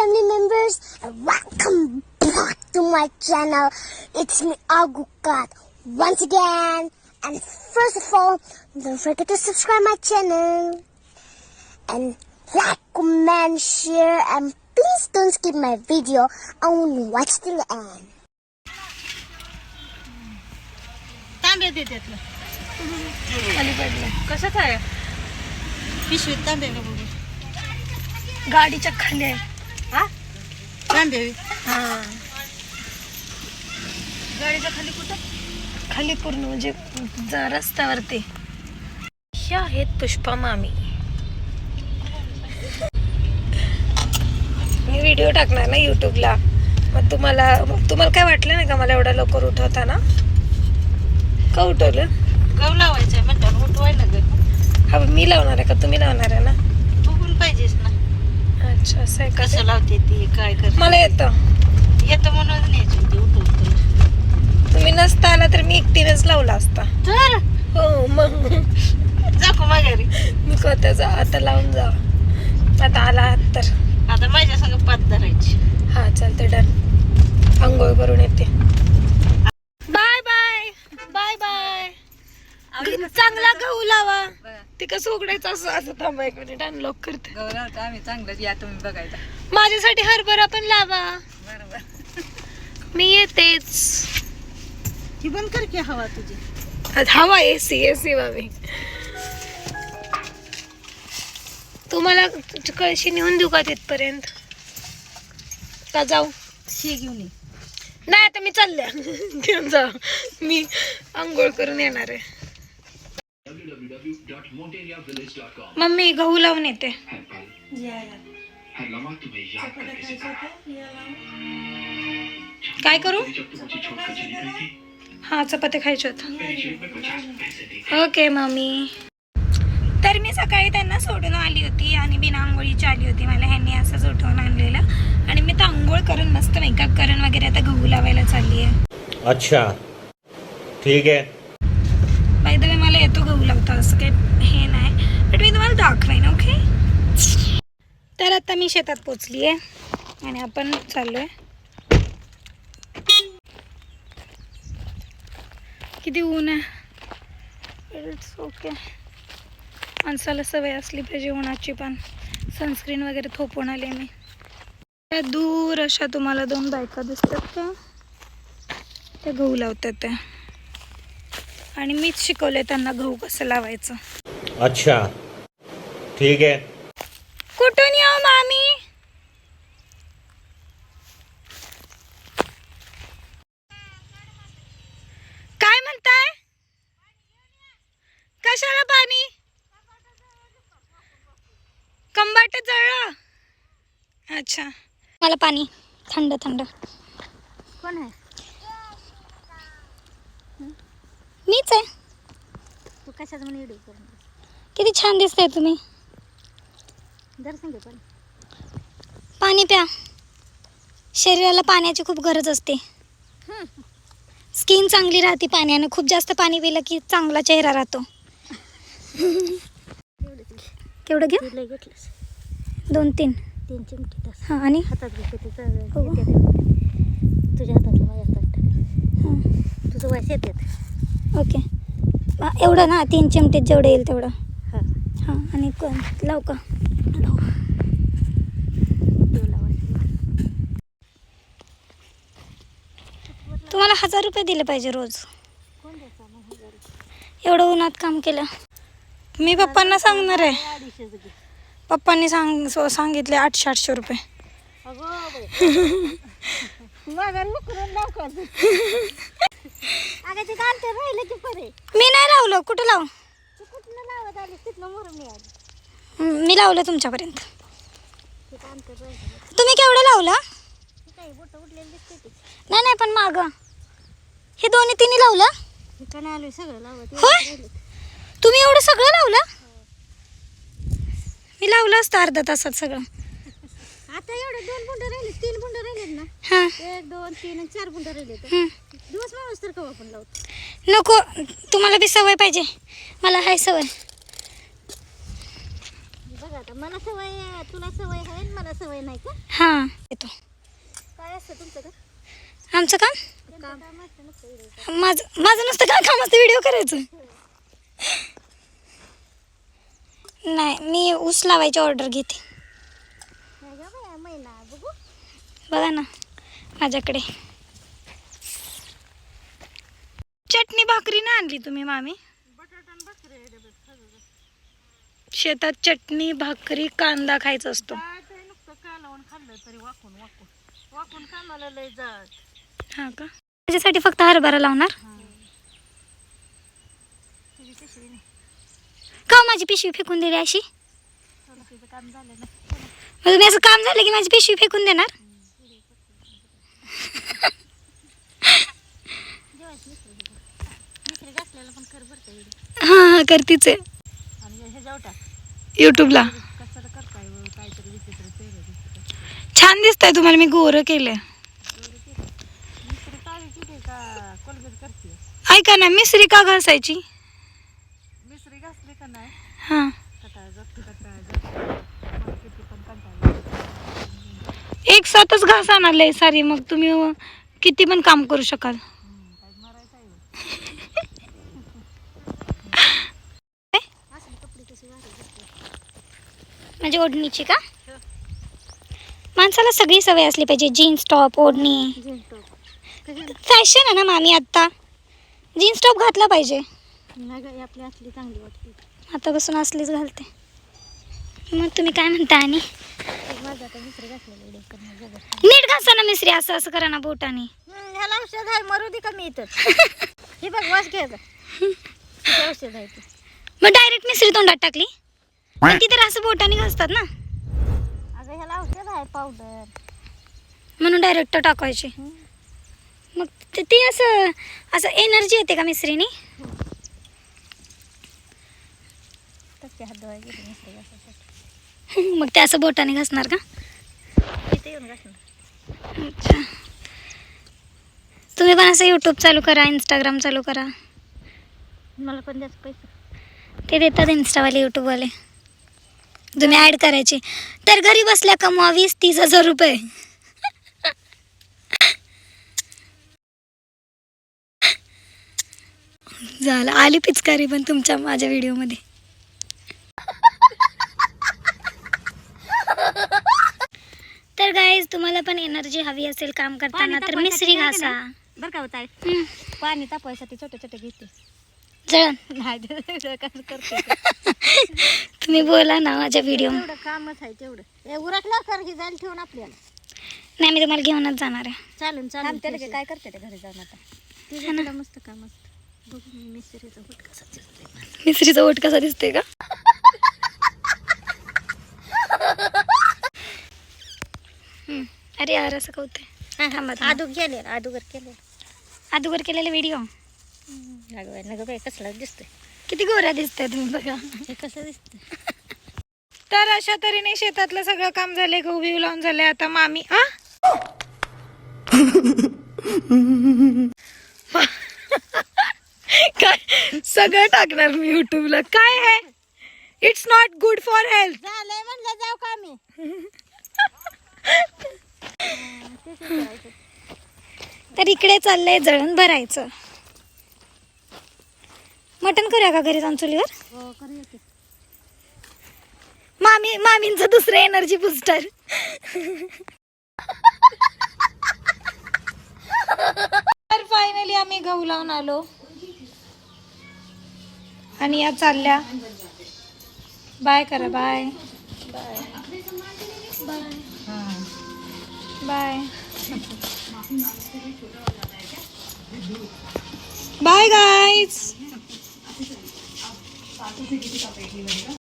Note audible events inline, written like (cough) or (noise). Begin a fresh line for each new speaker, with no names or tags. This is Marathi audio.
family members, and welcome back to my channel. It's me, Agukat, once again. And first of all, don't forget to subscribe my channel. And like, comment, share, and please don't skip my video. Only watch till the end.
तांबे दे त्यातलं
खाली पडलं
कशाच आहे पिशवीत तांबे का बघू
गाडीच्या खाली आहे
हा तांबे
हा.
गाडीच्या खाली कुठं?
खाली पूर्ण म्हणजे ज- रस्त्यावरती. ह्या आहेत पुष्पा मामी. मी व्हिडिओ टाकणार ना युट्यूबला मग तुम्हाला मग तुम्हाला काय वाटलं नाही का मला एवढ्या लवकर उठवताना? का उठवलं?
गव लावायचंय म्हणतात उठवाय ना ग
हा मी लावणार आहे का? तुम्ही लावणार आहे ना?
तू पण पाहिजेस ना.
अच्छा असं आहे का
कसं लावते ती? काय कर
मला येतं.
येतं म्हणून न्यायची उठवतो
तुम्ही नसता आला तर मी एकटीनेच लावला असता.
तर?
हो मग.
जाको माघारी
मी त्याचा आता लावून जा. आता आला आहात तर.
आता माझ्या संग पात धरायची.
हा चालते डन. आंघोळ करून येते बाय बाय बाय बाय चांगला गहू लावा. ते कसं उघडायचं असं असं थांबा एक मिनिट अनलॉक करते.
गौरव आम्ही चांगलंच या तुम्ही बघायचा.
माझ्यासाठी हरभरा पण लावा.
बरोबर.
मी येतेच.
ही बंद कर की हवा तुझी.
आज हवा एसी एसी मामी तुम्हाला तुझी कळशी नेऊन देऊ का तिथपर्यंत? का जाऊ?
शी घेऊन ये.
नाही आता मी चालल्या. घेऊन जा. मी आंघोळ करून येणार आहे. मम्मी गहू लावून येते. काय करू? हा चपाती खायचे होत ओके मम्मी. तर मी सकाळी त्यांना सोडून आली होती आणि बिना आंघोळीची आली होती. मला ह्यांनी असंच उठवून आणलेलं. आणि मी तर आंघोळ करून मस्त मेकअप करून वगैरे आता गहू लावायला चालली आहे.
अच्छा. ठीक है
बाय द वे मला येतो गहू लावता असं काही बट मी तुम्हाला दाखवेन ओके तर आता मी शेतात पोचली आहे आणि आपण चाललो आहे किती ऊन आहे. इट्स ओके माणसाला सवय असली पाहिजे उन्हाची पण. सनस्क्रीन वगैरे थोपवून आली मी. त्या दूर अशा तुम्हाला दोन बायका दिसतात का? त्या गहू लावतात त्या. आणि मीच शिकवले त्यांना गहू कसं लावायचं.
अच्छा. ठीक है।
कुठून येऊ मामी? काय म्हणताय? कशाला पाणी? कंबाट जळलं? अच्छा. मला पाणी. थंड थंड.
कोण आहे?
मीच आहे.
तू कशाचं म्हणून व्हिडिओ करून
किती छान दिसतंय तुम्ही.
पण
प्या. शरीराला पाण्याची खूप गरज असते. स्किन चांगली राहते पाण्यानं. खूप जास्त पाणी पिलं की चांगला चेहरा राहतो. केवढं घेऊ दोन तीन.
तीन चिमटी
हां आणि?
हातात घेते
हो.
तुझ्या हातातलं माझ्या हातात. टाक.
हां.
तुझं वयस येतात
ओके. एवढं ना तीन चिमटीत जेवढं येईल तेवढं.
हा.
हां आणि कोण? लाव का
लाव. तू लावायचं.
तुम्हाला हजार रुपये दिले पाहिजे रोज. एवढं उन्हात काम केलं. मी पप्पांना सांगणार आहे. पप्पांनी सांग सो- सांगितले आठशे आठशे रुपये. मी नाही लावलं. कुठं लाव?
मी
लावलं तुमच्यापर्यंत. तुम्ही केवढं लावलं? नाही नाही पण माग. हे दोन्ही तिन्ही लावलं?
सगळं
होय? तुम्ही एवढं सगळं लावलं? मी लावलं असतं अर्धा तासात सगळं.
आता एवढे दोन बुंड राहिले तीन बुंड राहिलेत ना?
हां.
एक दोन तीन आणि चार बुंड राहिले. दिवस माणूस तर कवा पण लावतो.
नको. तुम्हाला बी सवय पाहिजे. मला हाय सवय.
बघा आता मला सवय तुला सवय आहे मला सवय नाही का?
हां. येतो
काय असतं तुमचं का
आमचं काम? माझं माझं नुसतं काय काम असतं व्हिडिओ करायचं? नाही मी ऊस लावायची ऑर्डर घेते.
नाही बघू.
बघा ना माझ्याकडे. चटणी भाकरी ना आणली तुम्ही मामी? शेतात चटणी भाकरी कांदा खायचा असतो.
तरी वाकून वाकून. वाकून कामाला लय जात.
हा का? माझ्यासाठी फक्त हरभरा लावणार?
तुझी पिशवी नाही.
का हो माझी पिशवी फेकून दिली अशी?
थोडं तुझं काम झालं ना.
मग तुम्ही असं काम झालं की माझी पिशवी फेकून देणार?
जेवायचं मिसरी मिसरी घासलेलं पण कर बरं का व्हिडिओ
हां हां करतीच आहे.
आणि हे
यूट्यूबला छान दिसतंय तुम्हाला मी गोरं केलंय.
का
ऐका ना मिसरी का घासायची?
मिसरी घासली का नाही?
हां. एक साथच घासा ना लय सारी मग तुम्ही किती पण काम करू शकाल.
हम्म, काय मरायचं आहे असली कपडे कशी वाटत दिसते
म्हणजे ओढणीची का माणसाला सगळी सवय असली पाहिजे. जीन्स टॉप ओढणी.
जीन्स टॉप कशी
फॅशन आहे ना मामी आत्ता. जीन्स टॉप घातला पाहिजे.
नाही गं, ही आपली असली चांगली वाटते.
आता बसून असलीच घालते. मग तुम्ही काय म्हणता आणि? नीट घासा ना मिसरी असं असं करा ना बोटाने.
ह्याला औषध आहे मरू दे का मी इथं? (laughs) हे बघ वास घ्यायचा किती औषध आहे ते.
मग डायरेक्ट मिसरी तोंडात टाकली. पण ती तर असं बोटाने घासतात ना.
अगं ह्याला औषध आहे पावडर
म्हणून डायरेक्ट टाकायची मग ते- ती असं असं एनर्जी येते का मिसरीने मग ते असं बोटाने घासणार का? अच्छा. तुम्ही पण असं यूट्यूब चालू करा इंस्टाग्राम चालू करा.
मला पण द्यायचं पैसे.
ते देतात इंस्टावाले यूट्यूबवाले तुम्ही ॲड करायचे. तर घरी बसल्या कमवा वीस तीस हजार रुपये. झालं. आली पिचकारी पण तुमच्या माझ्या व्हिडिओमध्ये. तर गाईज तुम्हाला पण एनर्जी हवी असेल काम करताना तर मिसरी घासा.
बरं का होत. पाणी तापवायसाठी छोटे छोटे घेते.
तुम्ही बोला ना माझ्या व्हिडिओ
कामच आहे तेवढं. उरकलं कर की जायला ठेवून आपल्याला.
नाही मी तुम्हाला घेऊनच जाणार आहे.
चालून चालून त्याला काय करते ते घरी जाऊन आता? तिचं मस्त काम असतं. बघू मी मिसरीचं होत कसं दिसतंय.
मिसरीचा ओट कसा दिसतोय का? हम्म. अरे यार असं कळतंय थांबा थांबा.
आदूक गेले आदूगर केले
अगोदर केलेला व्हिडिओ
अगं बाई, नगं बाई कसला दिसतोय?
किती गोऱ्या दिसतंय तुम्ही बघा.
हे कसं दिसतंय?
तर अशा तऱ्हेने शेतातलं सगळं काम झाले गहू बिहू लावून झाले आता मामी आ (laughs) काय? सगळं टाकणार मी युट्यूबला काय आहे? It's not good for health
झालंय म्हणलं जाऊ का मी
तर इकडे चाललंय जळण भरायचं. मटण करूया का घरी जाऊन चुलीवर
हो करूया की.
मामी मामींचं दुसरं एनर्जी बुस्टर तर फायनली आम्ही गहू लावून आलो. आणि या चालल्या. बाय करा बाय बाय बाय गाईज किती टाकायची